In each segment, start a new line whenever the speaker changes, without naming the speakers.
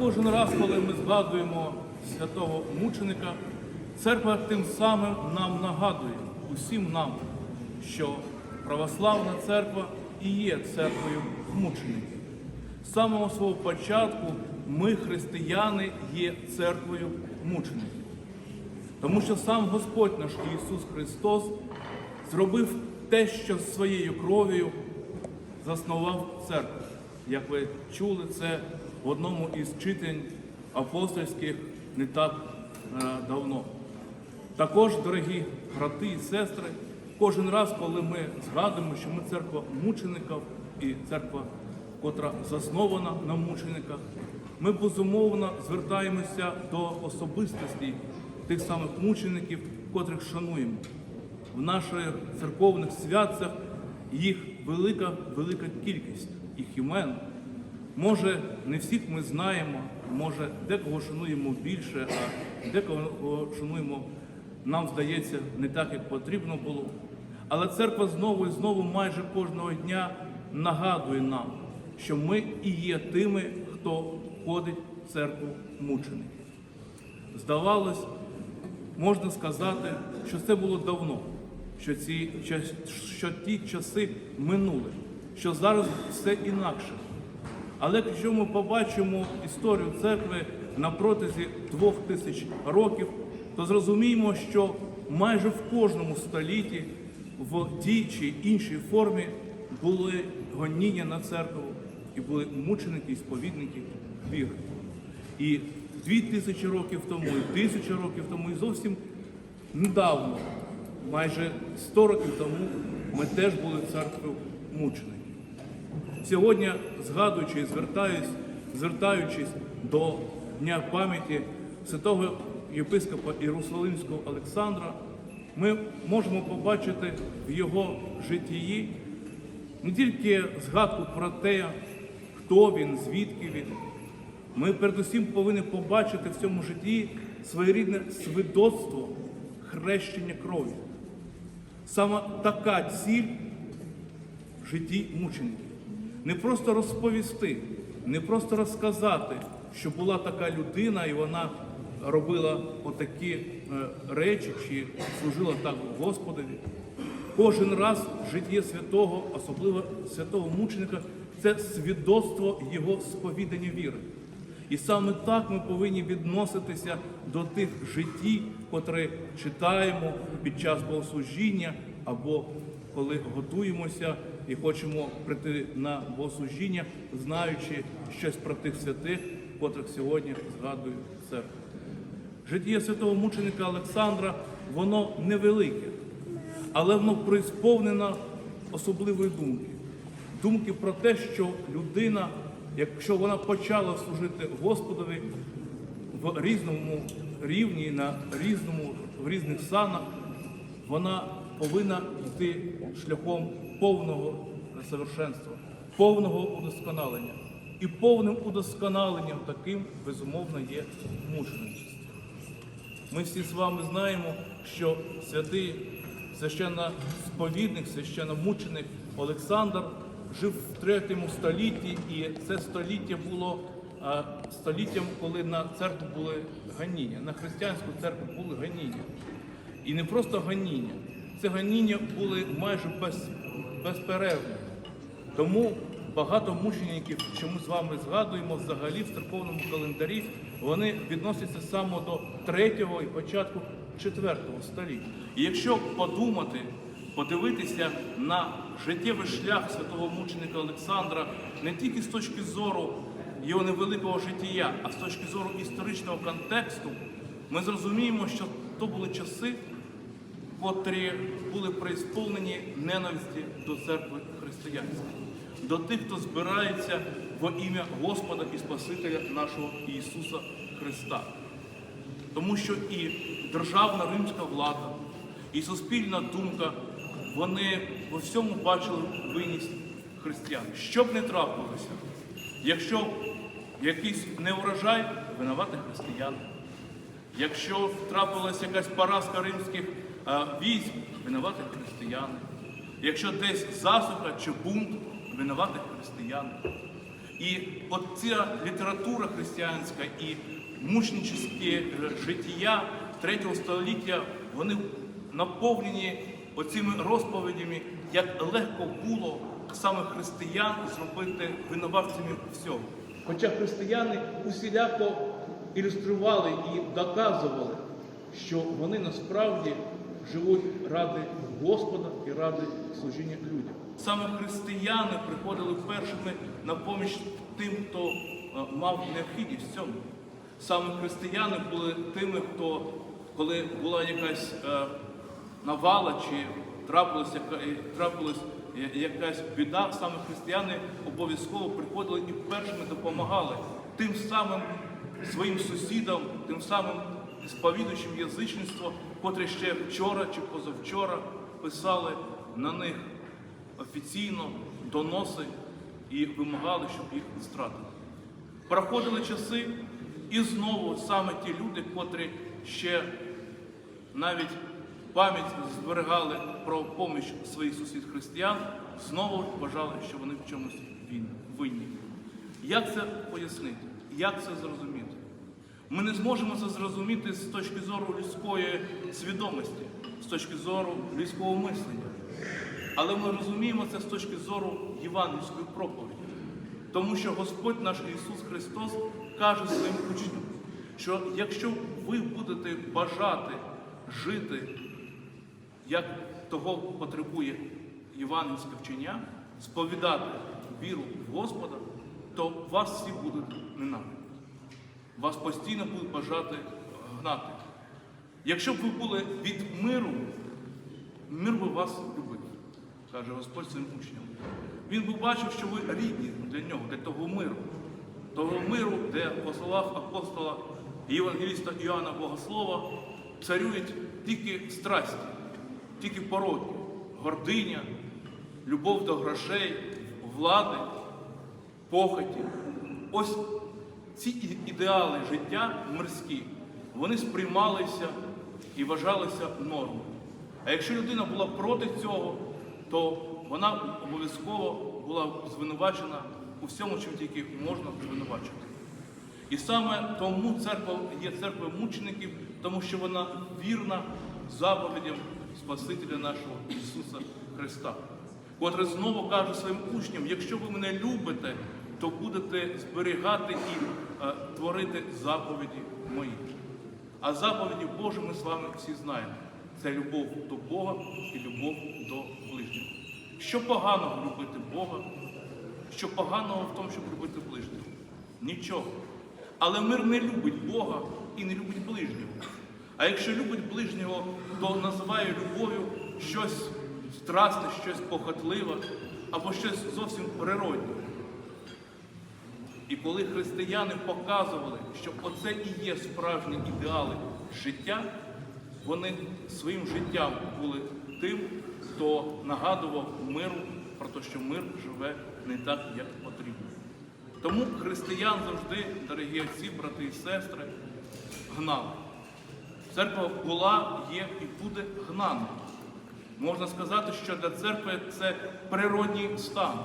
Кожен раз, коли ми згадуємо святого мученика, церква тим самим нам нагадує, усім нам, що православна церква і є церквою мучеників. З самого свого початку ми, християни, є церквою мучеників. Тому що сам Господь наш Ісус Христос зробив те, що своєю кров'ю заснував церкву. Як ви чули це в одному із читань апостольських не так е, давно. Також, дорогі брати і сестри, кожен раз, коли ми згадуємо, що ми церква мучеників і церква, котра заснована на мучениках, ми безумовно звертаємося до особистості тих самих мучеників, котрих шануємо. В наших церковних святцях їх велика, велика кількість, їх імен. Може, не всіх ми знаємо, може, декого шануємо більше, а декого шануємо, нам здається, не так, як потрібно було. Але церква знову і знову майже кожного дня нагадує нам, що ми і є тими, хто входить в церкву мучеників. Здавалось, можна сказати, що це було давно, що, ці, що ті часи минули, що зараз все інакше. Але якщо ми побачимо історію церкви на протязі двох тисяч років, то зрозуміємо, що майже в кожному столітті в тій чи іншій формі були гоніння на церкву і були мученики і сповідники віри. І дві тисячі років тому, і тисячу років тому, і зовсім недавно, майже 100 років тому, ми теж були церквою мучеників. Сьогодні, згадуючи і звертаючись до Дня пам'яті святого єпископа Єрусалимського Олександра, ми можемо побачити в його житті не тільки згадку про те, хто він, звідки він. Ми передусім повинні побачити в цьому житті своєрідне свідоцтво хрещення крові. Саме така ціль в житті мучеників. Не просто розповісти, не просто розказати, що була така людина, і вона робила отакі е, речі, чи служила так Господові. Кожен раз життя святого, особливо святого мученика, це свідоцтво його сповідання віри. І саме так ми повинні відноситися до тих житті, котрі читаємо під час богослужіння або коли готуємося і хочемо прийти на богослужіння, знаючи щось про тих святих, котрих сьогодні згадує церква. Життя святого мученика Олександра, воно невелике, але воно присповнено особливої думки. Думки про те, що людина, якщо вона почала служити Господові в різному рівні, на різному, в різних санах, вона повинна йти шляхом повного совершенства, повного удосконалення. І повним удосконаленням таким, безумовно, є мучеництво. Ми всі з вами знаємо, що святий священносповідник, священномученик Олександр жив в третьому столітті, і це століття було століттям, коли на церкву були ганіння, на християнську церкву були ганіння. І не просто ганіння, це ганіння були майже без, безперервні. Тому багато мучеників, що ми з вами згадуємо, взагалі в церковному календарі, вони відносяться саме до третього і початку четвертого століття. І якщо подумати, подивитися на життєвий шлях святого мученика Олександра не тільки з точки зору його невеликого життя, а з точки зору історичного контексту, ми зрозуміємо, що то були часи, котрі були преісполнені ненависті до церкви християнської, до тих, хто збирається во ім'я Господа і Спасителя нашого Ісуса Христа. Тому що і державна римська влада, і суспільна думка, вони во всьому бачили винність християн. Що б не трапилося, якщо якийсь неурожай, винувати християни. Якщо трапилася якась поразка римських військ, винувати християни. Якщо десь засуха чи бунт, винувати християни. І от ця література християнська і мучническе е, життя третього століття, вони наповнені оцими розповідями, як легко було саме християн зробити винуватцями всього. Хоча християни усіляко ілюстрували і доказували, що вони насправді живуть ради Господа і ради служіння людям. Саме християни приходили першими на поміч тим, хто е, мав необхідність в цьому. Саме християни були тими, хто, коли була якась е, навала чи трапилась, е, трапилась е, якась біда, саме християни обов'язково приходили і першими допомагали тим самим своїм сусідам, тим самим сповідуючим язичництво, котрі ще вчора чи позавчора писали на них офіційно доноси і вимагали, щоб їх стратили. Проходили часи, і знову саме ті люди, котрі ще навіть пам'ять зберігали про поміч своїх сусід християн, знову вважали, що вони в чомусь винні. Як це пояснити? Як це зрозуміти? Ми не зможемо це зрозуміти з точки зору людської свідомості, з точки зору людського мислення. Але ми розуміємо це з точки зору євангельської проповіді. Тому що Господь наш Ісус Христос каже своїм учням, що якщо ви будете бажати жити, як того потребує євангельське вчення, сповідати віру в Господа, то вас всі будуть ненавидіти. Вас постійно будуть бажати гнати. Якщо б ви були від миру, мир би вас любив, каже Господь своїм учням. Він би бачив, що ви рідні для нього, для того миру. Того миру, де по словах апостола і Євангеліста Іоанна Богослова царюють тільки страсті, тільки пороки, гординя, любов до грошей, влади, похоті. Ось ці ідеали життя мирські, вони сприймалися і вважалися нормою. А якщо людина була проти цього, то вона обов'язково була звинувачена у всьому, чим тільки можна звинувачити. І саме тому церква є церквою мучеників, тому що вона вірна заповідям Спасителя нашого Ісуса Христа, котрий знову каже своїм учням: якщо ви мене любите, то будете зберігати і творити заповіді мої. А заповіді Божі ми з вами всі знаємо. Це любов до Бога і любов до ближнього. Що поганого любити Бога? Що поганого в тому, щоб любити ближнього? Нічого. Але мир не любить Бога і не любить ближнього. А якщо любить ближнього, то називає любов'ю щось страсне, щось похотливе або щось зовсім природне. І коли християни показували, що оце і є справжні ідеали життя, вони своїм життям були тим, хто нагадував миру про те, що мир живе не так, як потрібно. Тому християн завжди, дорогі отці, брати і сестри, гнали. Церква була, є і буде гнана. Можна сказати, що для церкви це природній стан,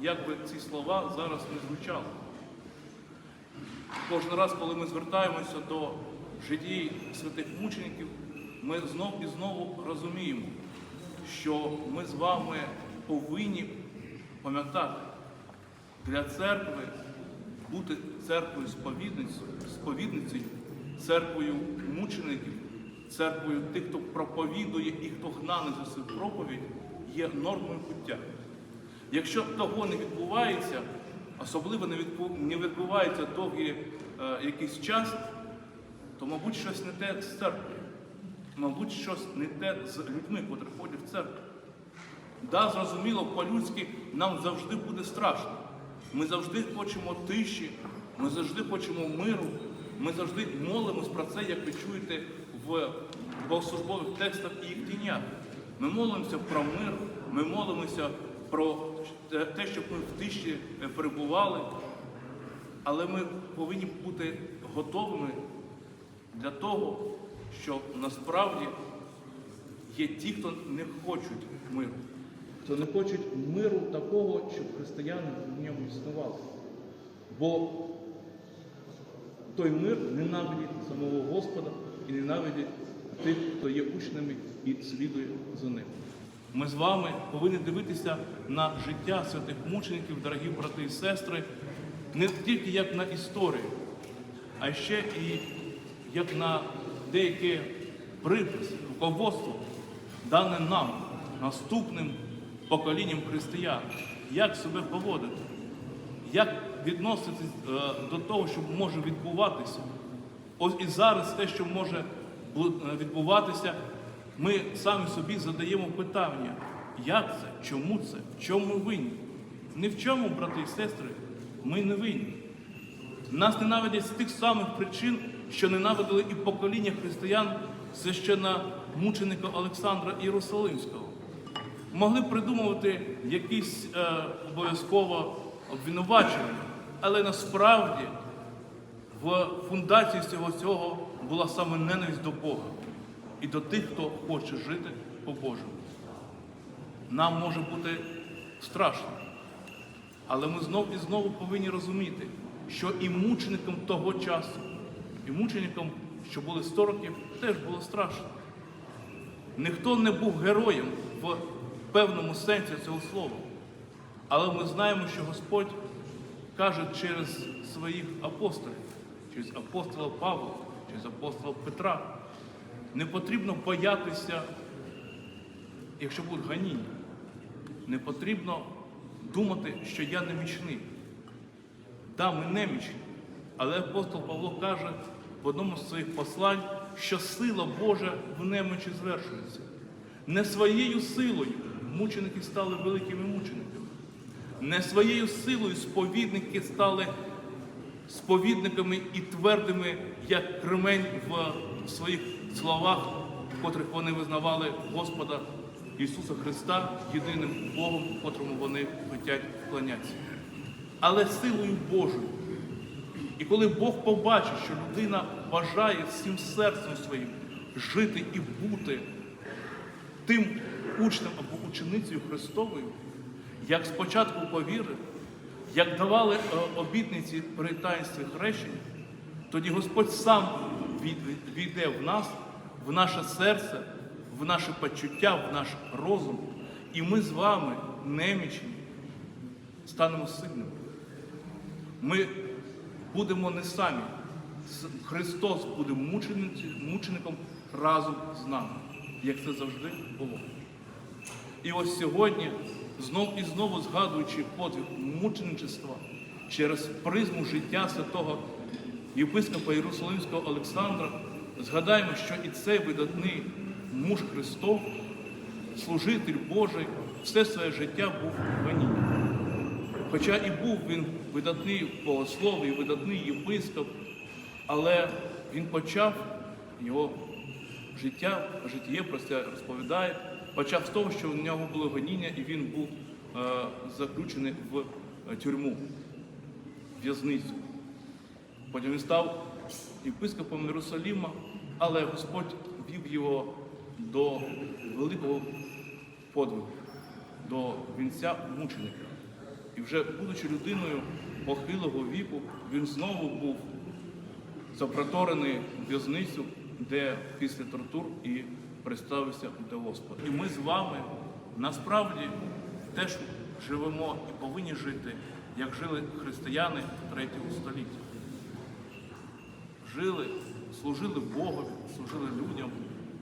як би ці слова зараз не звучали. Кожен раз, коли ми звертаємося до житті святих мучеників, ми знов і знову розуміємо, що ми з вами повинні пам'ятати, для церкви бути церквою сповідницею, церквою мучеників, церквою тих, хто проповідує і хто гнаний за свою проповідь, є нормою буття. Якщо того не відбувається, особливо не відбувається довгий е, якийсь час, то, мабуть, щось не те з церквою. Мабуть, щось не те з людьми, котрі ходять в церкву. Да, зрозуміло, по-людськи нам завжди буде страшно. Ми завжди хочемо тиші, ми завжди хочемо миру, ми завжди молимось про це, як ви чуєте в богослужбових текстах і їх тінях. Ми молимося про мир, ми молимося про те- те, щоб ми в тиші е, перебували, але ми повинні бути готовими для того, що насправді є ті, хто не хочуть миру, хто не хочуть миру такого, щоб християни в ньому існували. Бо той мир ненавидить самого Господа і ненавидить тих, хто є учнями і слідує за ним. Ми з вами повинні дивитися на життя святих мучеників, дорогі брати і сестри, не тільки як на історію, а ще і як на деяке припис, руководство, дане нам, наступним поколінням християн, як себе поводити, як відноситись е, до того, що може відбуватися. Ось і зараз те, що може е, відбуватися, ми самі собі задаємо питання, як це, чому це, в чому винні. Ні в чому, брати і сестри, ми не винні. Нас ненавидять з тих самих причин, що ненавидили і покоління християн священа мученика Олександра Єрусалимського. Могли придумувати якісь е, обов'язково обвинувачення, але насправді в фундації всього цього була саме ненависть до Бога і до тих, хто хоче жити по-божому. Нам може бути страшно, але ми знов і знову повинні розуміти, що і мученикам того часу, і мученикам, що були 100 років, теж було страшно. Ніхто не був героєм в певному сенсі цього слова. Але ми знаємо, що Господь каже через своїх апостолів, через апостола Павла, через апостола Петра. Не потрібно боятися, якщо будуть ганіння. Не потрібно думати, що я немічний. Да, ми немічні. Але апостол Павло каже в одному з своїх послань, що сила Божа в немочі звершується. Не своєю силою мученики стали великими мучениками. Не своєю силою сповідники стали сповідниками і твердими, як кремень в своїх словах, в котрих вони визнавали Господа Ісуса Христа єдиним Богом, котрому вони хотять вклонятися. Але силою Божою. І коли Бог побачить, що людина бажає всім серцем своїм жити і бути тим учнем або ученицею Христовою, як спочатку повірив, як давали е, обітниці при таїнстві хрещення, тоді Господь сам війде в нас, в наше серце, в наше почуття, в наш розум, і ми з вами, немічні, станемо сильними. Ми будемо не самі. Христос буде мучеником разом з нами, як це завжди було. І ось сьогодні, знов і знову згадуючи подвиг мученичества через призму життя святого єпископа Єрусалимського Олександра, згадаємо, що і цей видатний муж Христов, служитель Божий, все своє життя був в ганінні. Хоча і був він видатний богослов і видатний єпископ, але він почав його життя, життє про розповідає, почав з того, що у нього було гоніння, і він був е, заключений в е, тюрму, в'язницю. Потім він став єпископом Єрусалима, але Господь вів його до великого подвигу, до вінця мученика. І вже будучи людиною похилого віку, він знову був запроторений в в'язницю, де після тортур і представився до Господа. І ми з вами насправді теж живемо і повинні жити, як жили християни в третьому столітті. Жили, служили Богові, служили людям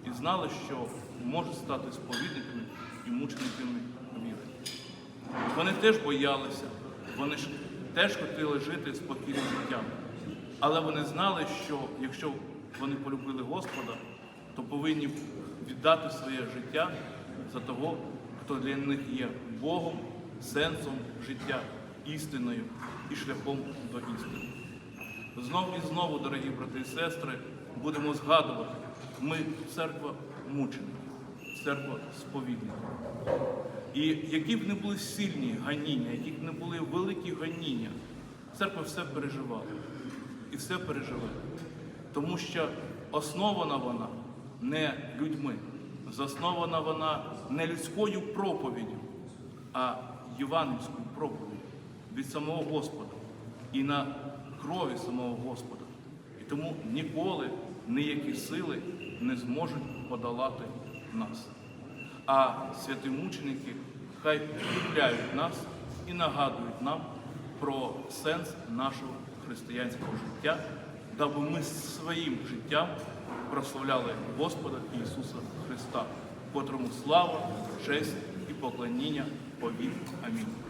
і знали, що можуть стати сповідниками і мучениками віри. Вони теж боялися, вони ж теж хотіли жити спокійним життям. Але вони знали, що якщо вони полюбили Господа, то повинні віддати своє життя за того, хто для них є Богом, сенсом життя, істиною і шляхом до істини. Знов і знову, дорогі брати і сестри, будемо згадувати, ми церква мучеників, церква сповідників. І які б не були сильні ганіння, які б не були великі ганіння, церква все переживала і все переживе. Тому що основана вона не людьми, заснована вона не людською проповіддю, а євангельською проповіддю від самого Господа. і на крові самого Господа. І тому ніколи ніякі сили не зможуть подолати нас. А святі мученики хай укріпляють нас і нагадують нам про сенс нашого християнського життя, даби ми своїм життям прославляли Господа Ісуса Христа, котрому слава, честь і поклоніння повік. Амінь.